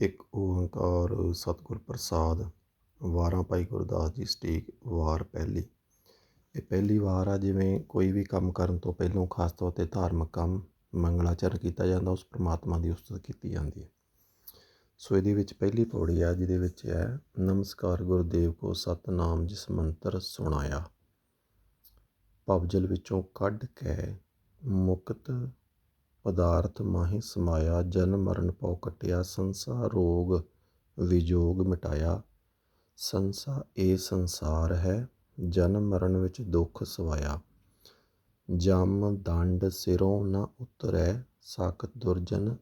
ਇੱਕ ਓੰਕਾਰ ਸਤਿਗੁਰ ਪ੍ਰਸਾਦ, ਵਾਰਾਂ ਭਾਈ ਗੁਰਦਾਸ ਜੀ ਸਟੀਕ ਵਾਰ ਪਹਿਲੀ। ਇਹ ਪਹਿਲੀ ਵਾਰ ਆ, ਜਿਵੇਂ ਕੋਈ ਵੀ ਕੰਮ ਕਰਨ ਤੋਂ ਪਹਿਲਾਂ, ਖਾਸ ਤੌਰ 'ਤੇ ਧਾਰਮਿਕ ਕੰਮ, ਮੰਗਲਾਚਰਨ ਕੀਤਾ ਜਾਂਦਾ, ਉਸ ਪ੍ਰਮਾਤਮਾ ਦੀ ਉਸਤਤ ਕੀਤੀ ਜਾਂਦੀ ਹੈ। ਸੋ ਇਹਦੇ ਵਿੱਚ ਪਹਿਲੀ ਪੌੜੀ ਆ, ਜਿਹਦੇ ਵਿੱਚ ਹੈ, ਨਮਸਕਾਰ ਗੁਰਦੇਵ ਕੋ ਸਤਨਾਮ ਜਿਸ ਮੰਤਰ ਸੁਣਾਇਆ। ਭਵਜਲ ਵਿੱਚੋਂ ਕੱਢ ਕੇ ਮੁਕਤ ਪਦਾਰਥ ਮਾਹੀ ਸਮਾਇਆ ਜਨਮ ਮਰਨ ਪਉ ਕਟਿਆ ਸੰਸਾਰ ਰੋਗ ਵਿਜੋਗ ਮਿਟਾਇਆ। ਸੰਸਾ ਇਹ ਸੰਸਾਰ ਹੈ ਜਨਮ ਮਰਨ ਵਿੱਚ ਦੁੱਖ ਸਵਾਇਆ। ਜਮ ਦੰਡ ਸਿਰੋਂ ਨਾ ਉਤਰੈ, ਸਾਖਤ ਦੁਰਜਨ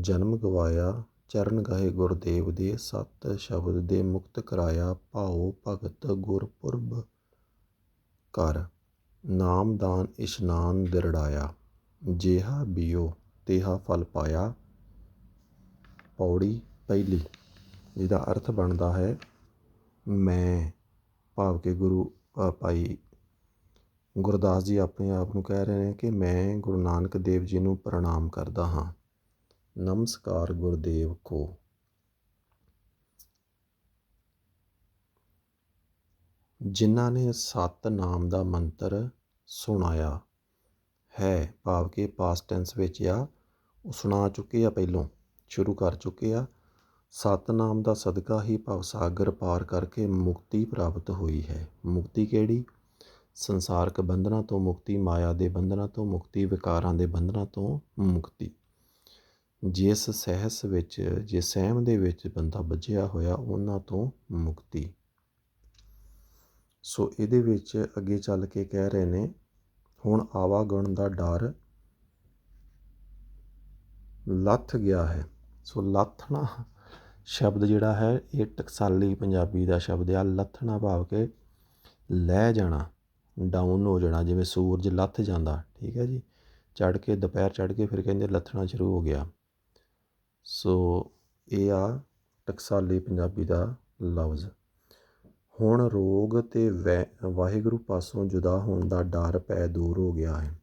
ਜਨਮ ਗਵਾਇਆ। ਚਰਨ ਗਾਏ ਗੁਰਦੇਵ ਦੇ, ਸਤ ਸ਼ਬਦ ਦੇ ਮੁਕਤ ਕਰਾਇਆ। ਭਾਉ ਭਗਤ ਗੁਰਪੁਰਬ ਕਰ ਨਾਮਦਾਨ ਇਸ਼ਨਾਨ ਦਿਰੜਾਇਆ। ਜਿਹਾ ਬਿਓ ਤੇਹਾ ਫਲ ਪਾਇਆ। ਪੌੜੀ ਪਹਿਲੀ ਜਿਹਦਾ ਅਰਥ ਬਣਦਾ ਹੈ ਮੈਂ ਭਾਵ ਕਿ ਗੁਰੂ ਅ, ਭਾਈ ਗੁਰਦਾਸ ਜੀ ਆਪਣੇ ਆਪ ਨੂੰ ਕਹਿ ਰਹੇ ਨੇ ਕਿ ਮੈਂ ਗੁਰੂ ਨਾਨਕ ਦੇਵ ਜੀ ਨੂੰ ਪ੍ਰਣਾਮ ਕਰਦਾ ਹਾਂ। ਨਮਸਕਾਰ ਗੁਰਦੇਵ ਕੋ। ਜਿਨ੍ਹਾਂ ਨੇ ਸਤ ਨਾਮ ਦਾ ਮੰਤਰ ਸੁਣਾਇਆ ਹੈ, ਭਾਵ ਕਿ ਪਾਸਟ ਟੈਂਸ ਵਿੱਚ ਆ, ਉਹ ਸੁਣਾ ਚੁੱਕੇ ਆ ਪਹਿਲੋਂ, ਸ਼ੁਰੂ ਕਰ ਚੁੱਕੇ ਆ। ਸਤਨਾਮ ਦਾ ਸਦਕਾ ਹੀ ਭਵ ਸਾਗਰ ਪਾਰ ਕਰਕੇ ਮੁਕਤੀ ਪ੍ਰਾਪਤ ਹੋਈ ਹੈ। ਮੁਕਤੀ ਕਿਹੜੀ? ਸੰਸਾਰਕ ਬੰਧਨਾਂ ਤੋਂ ਮੁਕਤੀ, ਮਾਇਆ ਦੇ ਬੰਧਨਾਂ ਤੋਂ ਮੁਕਤੀ, ਵਿਕਾਰਾਂ ਦੇ ਬੰਧਨਾਂ ਤੋਂ ਮੁਕਤੀ। ਜਿਸ ਸਹਿਸ ਵਿੱਚ ਜੇ ਸਹਿਮ ਦੇ ਵਿੱਚ ਬੰਦਾ ਬੱਝਿਆ ਹੋਇਆ, ਉਹਨਾਂ ਤੋਂ ਮੁਕਤੀ। ਸੋ ਇਹਦੇ ਵਿੱਚ ਅੱਗੇ ਚੱਲ ਕੇ ਕਹਿ ਰਹੇ ਨੇ ਹੁਣ ਆਵਾਗਣ ਦਾ ਡਰ ਲੱਥ ਗਿਆ ਹੈ। ਸੋ ਲੱਥਣਾ ਸ਼ਬਦ ਜਿਹੜਾ ਹੈ, ਇਹ ਟਕਸਾਲੀ ਪੰਜਾਬੀ ਦਾ ਸ਼ਬਦ ਆ। ਲੱਥਣਾ ਭਾਵ ਕਿ ਲੈ ਜਾਣਾ ਡਾਊਨ ਹੋ ਜਾਣਾ, ਜਿਵੇਂ ਸੂਰਜ ਲੱਥ ਜਾਂਦਾ, ਠੀਕ ਹੈ ਜੀ। ਚੜ ਕੇ, ਦੁਪਹਿਰ ਚੜ ਕੇ ਫਿਰ ਕਹਿੰਦੇ ਲੱਥਣਾ ਸ਼ੁਰੂ ਹੋ ਗਿਆ। ਸੋ ਇਹ ਆ ਟਕਸਾਲੀ ਪੰਜਾਬੀ ਦਾ ਲਫ਼ਜ਼। ਹੁਣ ਰੋਗ ਅਤੇ ਵੈ, ਵਾਹਿਗੁਰੂ ਪਾਸੋਂ ਜੁਦਾ ਹੋਣ ਦਾ ਡਰ ਪੈ ਦੂਰ ਹੋ ਗਿਆ ਹੈ।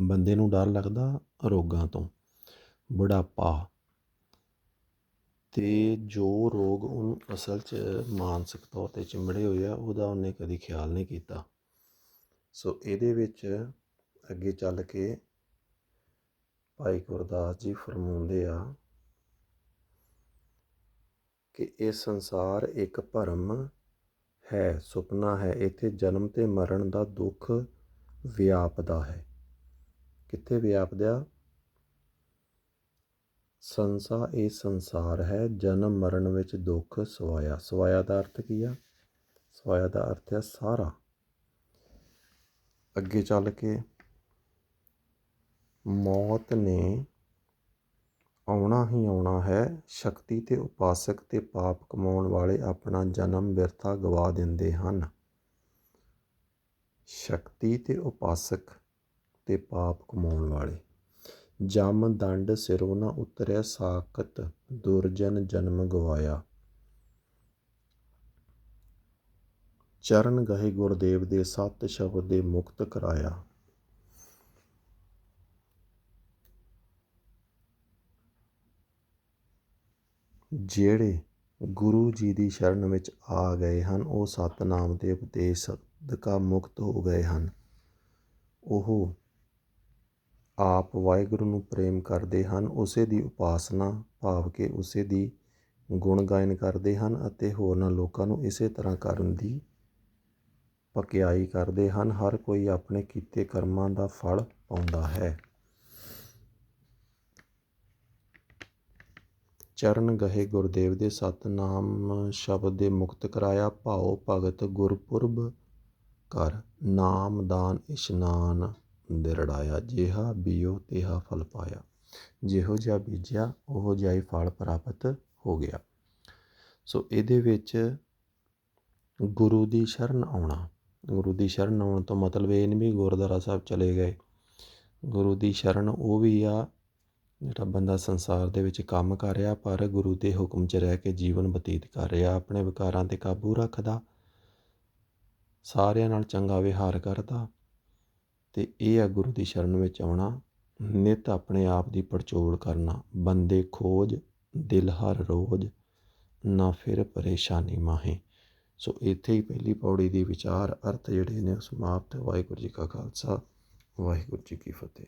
ਬੰਦੇ ਨੂੰ ਡਰ ਲੱਗਦਾ ਰੋਗਾਂ ਤੋਂ। ਬੁਢਾਪਾ। ਤੇ ਜੋ ਰੋਗ ਉਹਨੂੰ ਅਸਲ 'ਚ ਮਾਨਸਿਕ ਤੌਰ ਤੇ ਚਿੰਬੜੇ ਹੋਏ ਆ, ਉਹਦਾ ਉਹਨੇ ਕਦੀ ਖਿਆਲ ਨਹੀਂ ਕੀਤਾ। ਸੋ ਇਹਦੇ ਵਿੱਚ ਅੱਗੇ ਚੱਲ ਕੇ ਭਾਈ ਗੁਰਦਾਸ ਜੀ ਫਰਮਾਉਂਦੇ ਆ ਕਿ ਇਹ ਸੰਸਾਰ ਇੱਕ ਭਰਮ ਹੈ, ਸੁਪਨਾ ਹੈ, ਇੱਥੇ ਜਨਮ ਤੇ ਮਰਨ ਦਾ ਦੁੱਖ ਵਿਆਪਦਾ ਹੈ। ਕਿੱਥੇ ਵਿਆਪਦਿਆ? ਸੰਸਾ, ਇਹ ਸੰਸਾਰ ਹੈ, ਜਨਮ ਮਰਨ ਵਿੱਚ ਦੁੱਖ ਸਵਾਇਆ। ਸਵਾਇਆ ਦਾ ਅਰਥ ਕੀ ਆ? ਸਵਾਇਆ ਦਾ ਅਰਥ ਹੈ ਸਾਰਾ। ਅੱਗੇ ਚੱਲ ਕੇ ਮੌਤ ਨੇ ਆਉਣਾ ਹੀ ਆਉਣਾ ਹੈ। ਸ਼ਕਤੀ ਤੇ ਉਪਾਸਕ ਤੇ ਪਾਪ ਕਮਾਉਣ ਵਾਲੇ ਆਪਣਾ ਜਨਮ ਬਿਰਥਾ ਗਵਾ ਦਿੰਦੇ ਹਨ। ਸ਼ਕਤੀ ਤੇ ਉਪਾਸਕ ਤੇ ਪਾਪ ਕਮਾਉਣ ਵਾਲੇ। ਜਮ ਦੰਡ ਸਿਰੋਂ ਨਾ ਉਤਰਿਆ ਸਾਖਤ, ਦੁਰਜਨ ਜਨਮ ਗਵਾਇਆ। ਚਰਨ ਗਹੇ ਗੁਰਦੇਵ ਦੇ ਸਤ ਸ਼ਬਦ ਦੇ ਮੁਕਤ ਕਰਾਇਆ। ਜਿਹੜੇ ਗੁਰੂ ਜੀ ਦੀ ਸ਼ਰਨ ਵਿੱਚ ਆ ਗਏ ਹਨ, ਉਹ ਸਤਨਾਮ ਦੇ ਉਪਦੇਸ਼ ਸਦਕਾ ਮੁਕਤ ਹੋ ਗਏ ਹਨ। ਉਹ ਆਪ ਵਾਹਿਗੁਰੂ ਨੂੰ ਪ੍ਰੇਮ ਕਰਦੇ ਹਨ, ਉਸੇ ਦੀ ਉਪਾਸਨਾ ਭਾਵ ਕਿ ਉਸੇ ਦੀ ਗੁਣ ਗਾਇਨ ਕਰਦੇ ਹਨ ਅਤੇ ਹੋਰਨਾਂ ਲੋਕਾਂ ਨੂੰ ਇਸੇ ਤਰ੍ਹਾਂ ਕਰਨ ਦੀ ਪਕਿਆਈ ਕਰਦੇ ਹਨ। ਹਰ ਕੋਈ ਆਪਣੇ ਕੀਤੇ ਕਰਮਾਂ ਦਾ ਫਲ ਪਾਉਂਦਾ ਹੈ। ਚਰਨ ਗਹੇ ਗੁਰਦੇਵ ਦੇ ਸਤਨਾਮ ਸ਼ਬਦ ਦੇ ਮੁਕਤ ਕਰਾਇਆ ਭਾਉ ਭਗਤ ਗੁਰਪੁਰਬ ਕਰ, ਨਾਮ ਦਾਨ ਇਸ਼ਨਾਨ ਦਿਰੜਾਇਆ, ਜਿਹਾ ਬੀਓ ਤਿਹਾ ਫਲ ਪਾਇਆ। ਜਿਹੋ ਜਿਹਾ ਬੀਜਿਆ, ਉਹੋ ਜਿਹਾ ਹੀ ਫਲ ਪ੍ਰਾਪਤ ਹੋ ਗਿਆ। ਸੋ ਇਹਦੇ ਵਿੱਚ ਗੁਰੂ ਦੀ ਸ਼ਰਨ ਆਉਣਾ। ਗੁਰੂ ਦੀ ਸ਼ਰਨ ਆਉਣ ਤੋਂ ਮਤਲਬ ਇਹ ਨਹੀਂ ਵੀ ਗੁਰਦੁਆਰਾ ਸਾਹਿਬ ਚਲੇ ਗਏ। ਗੁਰੂ ਦੀ ਸ਼ਰਨ ਉਹ ਵੀ ਆ ਜਿਹੜਾ ਬੰਦਾ ਸੰਸਾਰ ਦੇ ਵਿੱਚ ਕੰਮ ਕਰ ਰਿਹਾ, ਪਰ ਗੁਰੂ ਦੇ ਹੁਕਮ 'ਚ ਰਹਿ ਕੇ ਜੀਵਨ ਬਤੀਤ ਕਰ ਰਿਹਾ, ਆਪਣੇ ਵਿਕਾਰਾਂ ਤੇ ਕਾਬੂ ਰੱਖਦਾ, ਸਾਰਿਆਂ ਨਾਲ ਚੰਗਾ ਵਿਹਾਰ ਕਰਦਾ, ਤੇ ਇਹ ਆ ਗੁਰੂ ਦੀ ਸ਼ਰਨ ਵਿੱਚ ਆਉਣਾ, ਨਿਤ ਆਪਣੇ ਆਪ ਦੀ ਪੜਚੋਲ ਕਰਨਾ, ਬੰਦੇ ਖੋਜ, ਦਿਲ ਹਰ ਰੋਜ਼, ਨਾ ਫਿਰ ਪਰੇਸ਼ਾਨੀ ਮਾਹੇ। ਸੋ ਇੱਥੇ ਹੀ ਪਹਿਲੀ ਪੌੜੀ ਦੀ ਵਿਚਾਰ, ਅਰਥ ਜਿਹੜੇ ਨੇ ਉਹ ਸਮਾਪਤ। ਵਾਹਿਗੁਰੂ ਜੀ ਕਾ ਖਾਲਸਾ, ਵਾਹਿਗੁਰੂ ਜੀ ਕੀ ਫਤਿਹ।